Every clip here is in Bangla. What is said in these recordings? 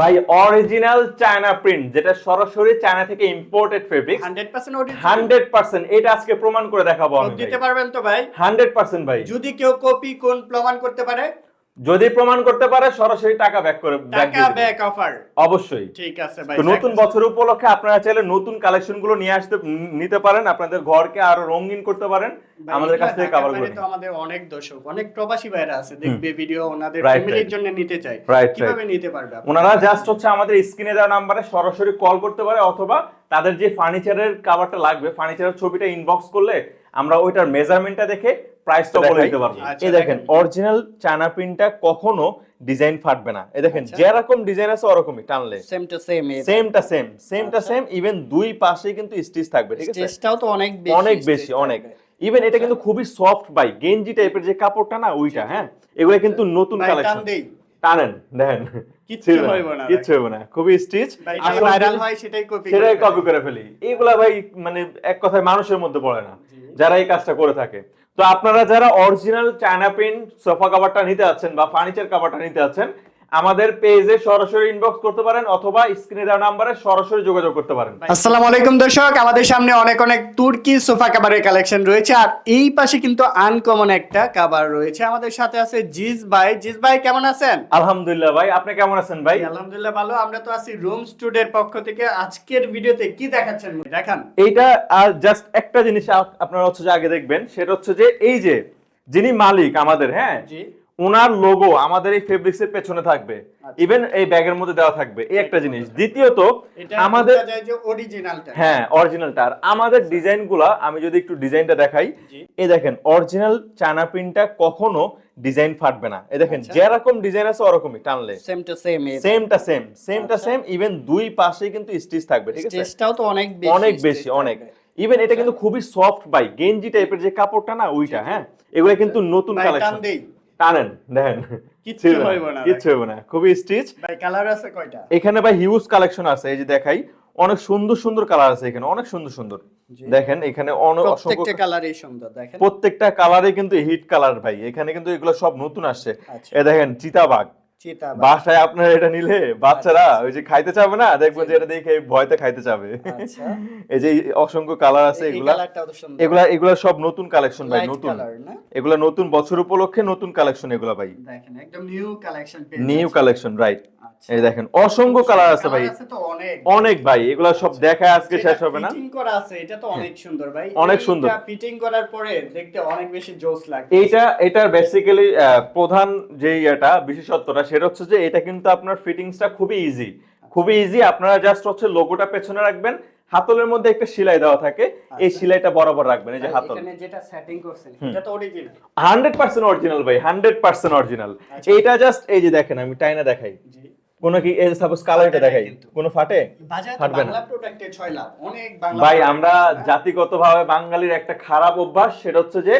ভাই অরিজিনাল চায়না প্রিন্ট যেটা সরাসরি চায়না থেকে imported fabric hundred percent original hundred percent এটা আজকে প্রমাণ করে দেখাবো আমি দিতে পারবেন তো ভাই? হান্ড্রেড পার্সেন্ট ভাই। যদি কেউ কপি কোন প্রমাণ করতে পারে? যদি প্রমাণ করতে পারে সরাসরি টাকা ব্যাক করে টাকা ব্যাক অফার অবশ্যই। ঠিক আছে ভাই নতুন বছর উপলক্ষে আপনারা চাইলে নতুন কালেকশনগুলো নিয়ে আসতে নিতে পারেন। আপনাদের ঘরকে আরও রঙিন করতে পারেন। আমাদের কাছ থেকে কাভার করে তো আমাদের অনেক দর্শক অনেক প্রবাসী ভাইরা আছে দেখবে ভিডিও ওনাদের ফ্যামিলির জন্য নিতে চাই কীভাবে নিতে পারবে ওনারা জাস্ট হচ্ছে আমাদের স্ক্রিনে দেওয়া নাম্বারে সরাসরি কল করতে পারে অথবা তাদের যে ফার্নিচারের কাভারটা লাগবে ফার্নিচারের ছবিটা ইনবক্স করলে আমরা ওইটার মেজারমেন্টটা দেখে প্রাইসটা বলে দিতে পারব আচ্ছা, এই দেখেন। অরিজিনাল চায়না প্রিন্টটা কখনো ডিজাইন ফাটবে না। এই দেখেন আচ্ছা। যেরকম ডিজাইন আছে ওরকমই টানলে। সেম টু সেম সেমটা সেম সেমটা আচ্ছা। সেম ইভেন দুই পাশে কিন্তু স্টিচ থাকবে ঠিক আছে? স্টেজটাও তো অনেক বেশি অনেক বেশি অনেক। ইভেন এটা কিন্তু খুবই সফট বাই গেঞ্জি টাইপের যে কাপড়টা না ওইটা হ্যাঁ? এগুলো কিন্তু নতুন কালেকশন টানেন দেখেন। কিচ্ছু ছিল না, কিচ্ছু না খুবই স্টিচ ভাই, ভাইরাল হয় সেটাই কপি সেটাই কপি করে ফেলি। এইগুলা ভাই মানে এক কথায় মানুষের মধ্যে পড়ে না। যারা এই কাজটা করে থাকে। তো আপনারা যারা অরিজিনাল চায়না প্রিন্ট সোফা কাভারটা নিতে আছেন বা ফার্নিচার কাভারটা নিতে আছেন আমাদের পেজে সরাসরি ইনবক্স করতে পারেন অথবা স্ক্রিনে দেওয়া নাম্বারে সরাসরি যোগাযোগ করতে পারেন। আসসালামু আলাইকুম দর্শক আমাদের সামনে অনেক অনেক তুর্কি সোফা কাভারের কালেকশন রয়েছে আর এই পাশে কিন্তু আনকমন একটা কাভার রয়েছে। আমাদের সাথে আছে জিজ ভাই। জিজ ভাই কেমন আছেন? আলহামদুলিল্লাহ ভাই আপনি কেমন আছেন ভাই? আলহামদুলিল্লাহ ভালো। আমরা তো আছি রুম স্টুডিওর পক্ষ থেকে। আজকের ভিডিওতে কি দেখাচ্ছেন দেখান। এইটা আর জাস্ট একটা জিনিস আপ- আপনারা হচ্ছে যে আগে দেখবেন সেটা হচ্ছে যে এই যে যিনি মালিক আমাদের হ্যাঁ? জি। ওনার লোগো আমাদের এই ফেব্রিক্স এর পেছনে থাকবে। আচ্ছা। ইভেন এই ব্যাগের মধ্যে দেওয়া থাকবে। এই একটা জিনিস। দ্বিতীয়ত আমাদের হ্যাঁ অরিজিনালটা আর আমাদের ডিজাইনগুলা আমি যদি একটু ডিজাইনটা দেখাই। এই দেখেন অরিজিনাল চায়না প্রিন্টটা কখনো ডিজাইন ফাটবে না। এই দেখেন আচ্ছা। যেরকম ডিজাইন আছে ওরকমই টানলে। সেম টু সেম সেমটা সেম সেমটা আচ্ছা। সেম ইভেন দুই পাশে কিন্তু স্টিচ থাকবে ঠিক আছে? স্টেজটাও তো অনেক বেশি অনেক বেশি অনেক। ইভেন এটা কিন্তু খুবই সফট বাই গেঞ্জি টাইপের যে কাপড়টা না ওইটা হ্যাঁ? এগুলো কিন্তু নতুন কালেকশন টানেন দেখেন। কিচ্ছু হইব না, কিচ্ছু হইব না খুবই স্টিচ ভাই কালার আছে কয়টা? এখানে ভাই হিউজ কালেকশন আছে এই যে দেখাই অনেক সুন্দর সুন্দর কালার আছে এখানে অনেক সুন্দর সুন্দর। দেখেন এখানে প্রত্যেকটা কালারই সুন্দর দেখেন। প্রত্যেকটা কালারে কিন্তু হিট কালার ভাই। এখানে কিন্তু এগুলো সব নতুন আসছে। আচ্ছা। এ দেখেন চিতাবাগ চিতা বাঘ। বাসায় আপনার এটা নিলে বাচ্চারা ওই যে খাইতে চাবে না দেখবেন যে এটা দেখে ভয়তে খাইতে চাবে। আচ্ছা। এই যে অসংখ্য কালার আছে এগুলা। এগুলা এগুলা সব নতুন কালেকশন ভাই নতুন। এগুলা নতুন বছর উপলক্ষে নতুন কালেকশন এগুলা ভাই। দেখেন একদম new collection new collection right আচ্ছা। এই দেখেন অসংখ্য কালার আছে ভাই। অনেক। অনেক ভাই এগুলা সব দেখায় আজকে শেষ হবে না। ফিটিং করা আছে এটা তো অনেক সুন্দর ভাই। অনেক সুন্দর। ফিটিং করার পরে দেখতে অনেক বেশি জোস লাগে এইটা এটার বেসিক্যালি প্রধান যে এটা বিশেষত্বটা সেটা হচ্ছে যে এটা কিন্তু আপনার ফিটিংসটা খুবই ইজি খুবই ইজি আপনারা জাস্ট হচ্ছে লোগোটা পেছনে রাখবেন হাতলের মধ্যে একটা সেলাই দেওয়া থাকে এই আচ্ছা। সেলাইটা বরাবর রাখবেন এই যে হাতল। এখানে যেটা সেটিং করছেন এটা তো অরিজিনাল হান্ড্রেড পার্সেন্ট অরিজিনাল ভাই হান্ড্রেড পার্সেন্ট অরিজিনাল এটা এইটা জাস্ট এই যে দেখেন আমি টাইনা দেখাই। জি। কোনো কি এই সাপোজ দেখাই কোনো ফাটে? ফাটবে না। বাংলা প্রোডাক্টে 6 লাভ অনেক বাংলা ভাই আমরা জাতিগতভাবে বাঙালির একটা খারাপ অভ্যাস সেটা হচ্ছে যে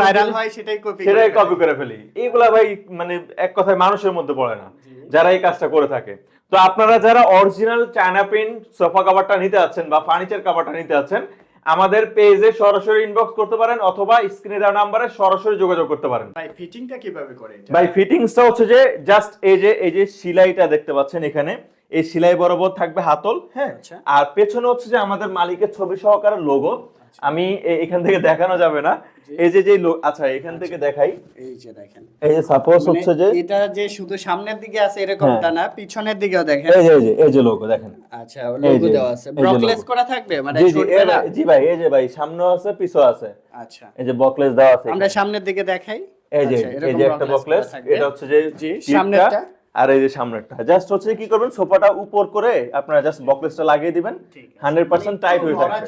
ভাইরাল হয় সেটাই কপি সেটাই কপি করে ফেলি। এইগুলা ভাই মানে এক কথায় মানুষের মধ্যে পড়ে না। যারা এই কাজটা করে থাকে। তো আপনারা যারা অরিজিনাল চায়না প্রিন্ট সোফা কাভারটা নিতে আছেন বা ফার্নিচার কাভারটা নিতে আছেন আমাদের পেজে সরাসরি ইনবক্স করতে পারেন অথবা স্ক্রিনে দেওয়া নাম্বারে সরাসরি যোগাযোগ করতে পারেন। ভাই ফিটিংটা কীভাবে করে এটা? ভাই ফিটিংসটা হচ্ছে যে জাস্ট এই যে এই যে সেলাইটা দেখতে পাচ্ছেন এখানে এই সেলাই বরাবর থাকবে হাতল হ্যাঁ? আচ্ছা। আর পেছনে হচ্ছে যে আমাদের মালিকের ছবি সহকারে লোগো আমি এখান থেকে দেখানো যাবে না। এই যে যে আচ্ছা এখান থেকে দেখাই। এই যে দেখেন। এই যে সাপোজ মানে হচ্ছে যে এটা যে শুধু সামনের দিকে আছে এরকমটা না পিছনের দিকেও দেখেন। এই যে এই যে এই যে লোগো দেখেন। আচ্ছা লোগো দেওয়া আছে। ব্রকলেস করা থাকবে? মানে জি জি ছুটবে না? ভাই- জি ভাই এই যে ভাই সামনেও আছে পিছও আছে। আচ্ছা। এই যে বকলেস দেওয়া আছে আমরা সামনের দিকে দেখাই? এই যে আচ্ছা, এই যে একটা বকলেস এটা হচ্ছে যে জি, সামনেরটা। আর এই যে সামনেরটা জাস্ট হচ্ছে কি করবেন সোফাটা উপর করে আপনারা জাস্ট বকলেসটা লাগিয়ে দিবেন। হান্ড্রেড পার্সেন্ট টাইট হয়ে থাকবে।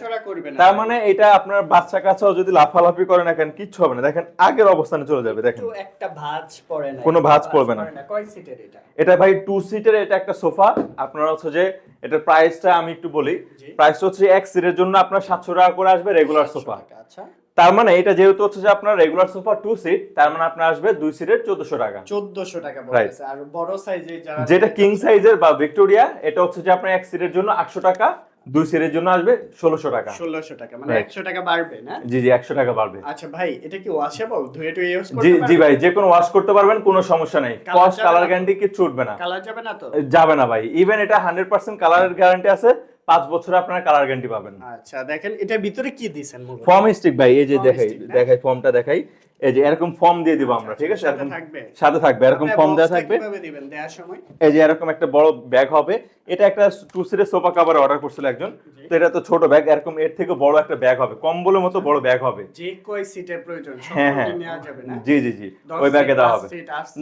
না। তার মানে এটা আপনার বাচ্চা কাছেও যদি লাফালাফি করে না কেন কিচ্ছু হবে না। দেখেন আগের অবস্থানে চলে যাবে দেখেন। একটু একটা ভাঁজ পড়ে না কোনো ভাঁজ পড়বে না। কয় সিটের এটা? এটা ভাই টু সিটের এটা একটা সোফা। আপনারা হচ্ছে যে এটার প্রাইসটা আমি একটু বলি। প্রাইস হচ্ছে এক সিটের জন্য আপনার সাতশো টাকা করে আসবে রেগুলার সোফা। আচ্ছা। তার মানে এটা যেহেতু হচ্ছে যে আপনার রেগুলার সোফা টু সিট তার মানে আপনার আসবে দুই সিটের চোদ্দশো টাকা। 1400 টাকা. আর বড় সাইজে যেটা কিং সাইজের বা ভিক্টোরিয়া এটা হচ্ছে যে আপনার এক সিটের জন্য আটশো টাকা দুই সিটের জন্য আসবে ষোলোশো টাকা। ষোলোশো টাকা মানে. একশো টাকা বাড়বে না? জি জি একশো টাকা বাড়বে। আচ্ছা ভাই এটা কি ওয়াশেবল ধুয়ে টুয়ে ইউজ জি জি ভাই যে কোনো ওয়াশ করতে পারবেন কোনো সমস্যা নেই। Cost colour? গ্যারান্টি কিচ্ছু উঠবে না। কালার যাবে না তো? যাবে না ভাই। ইভেন এটা হান্ড্রেড পার্সেন্ট কালারের গ্যারান্টি আছে। পাঁচ বছরে আপনার কালার গ্যারান্টি পাবেন। আচ্ছা দেখেন এটার ভিতরে কি দিছেন ফর্ম স্টিক ভাই এই যে দেখাই? দেখাই ফর্মটা দেখাই। এই যে এরকম ফর্ম দিয়ে দিব আমরা ঠিক আছে? সাথে এরকম থাকবে। সাথে থাকবে এরকম ফর্ম দেওয়া থাকবে। এই যে এরকম একটা বড় ব্যাগ হবে। এটা একটা টু সিটের সোফা কভার অর্ডার করছিল একজন। তো এটা তো ছোট ব্যাগ এরকম এর থেকে বড় একটা ব্যাগ হবে। কম্বলের মতো বড় ব্যাগ হবে। যে কয় সিটের প্রয়োজন? হ্যাঁ হ্যাঁ। জি জি জি। ওই ব্যাগে দেওয়া হবে।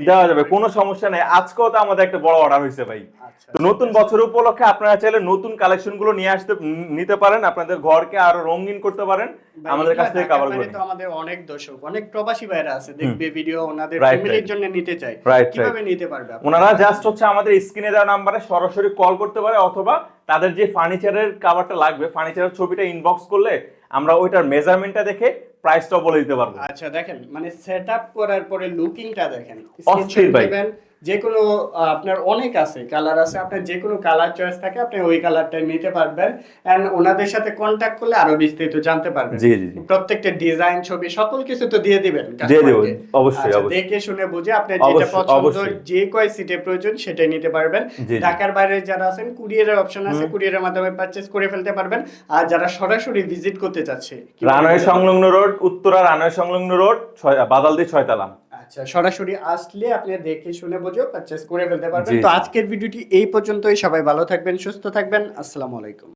দেওয়া যাবে কোনো সমস্যা নেই। আজকেও তো আমাদের একটা বড় অর্ডার হয়েছে ভাই। আচ্ছা তো নতুন বছর উপলক্ষে আপনারা চাইলে নতুন কালেকশনগুলো নিয়ে আসতে নিতে পারেন। আপনাদের ঘরকে আরও রঙিন করতে পারেন। আমাদের কাছ থেকে কাভার করে আমাদের অনেক দর্শক অনেক প্রবাসী ভাইরা আছে দেখবে ভিডিও ওনাদের ফ্যামিলির জন্য নিতে চাই কীভাবে নিতে পারবে ওনারা জাস্ট হচ্ছে আমাদের স্ক্রিনে দেওয়া নাম্বারে সরাসরি কল করতে পারে অথবা তাদের যে ফার্নিচারের কাভারটা লাগবে ফার্নিচারের ছবিটা ইনবক্স করলে আমরা ওইটার মেজারমেন্টটা দেখে প্রাইসটাও বলে দিতে পারব। আচ্ছা দেখেন মানে সেটআপ করার পরে লুকিংটা দেখেন অস্থির ভাই। যে কোনো আপনার অনেক আছে কালার আছে আপনার যে কোনো কালার চয়েস থাকে আপনি ওই কালারটা নিতে পারবেন এন্ড ওনাদের সাথে কন্ট্যাক্ট করলে আরও বিস্তারিত জানতে পারবেন। জি জি প্রত্যেকটা ডিজাইন ছবি সকল কিছু তো দিয়ে দিবেন দিয়ে দেবো কে। অবশ্যই আচ্ছা, দেখে শুনে বুঝে আপনি যেটা পছন্দ যে কয় সিটে প্রয়োজন সেটাই নিতে পারবেন। ঢাকার বাইরে যারা আছেন কুরিয়ারের অপশন আছে কুরিয়ারের মাধ্যমে পারচেজ করে ফেলতে পারবেন। আর যারা সরাসরি ভিজিট করতে চাচ্ছে রানওয়ে সংলগ্ন রোড উত্তরা রানওয়ে সংলগ্ন রোড ছয় বাদালদি ছয়তলা। আচ্ছা সরাসরি আসলে আপনি দেখে শুনে বুঝেও পারচেজ করে ফেলতে পারবেন। তো আজকের ভিডিওটি এই পর্যন্তই। সবাই ভালো থাকবেন সুস্থ থাকবেন। আসসালামু আলাইকুম।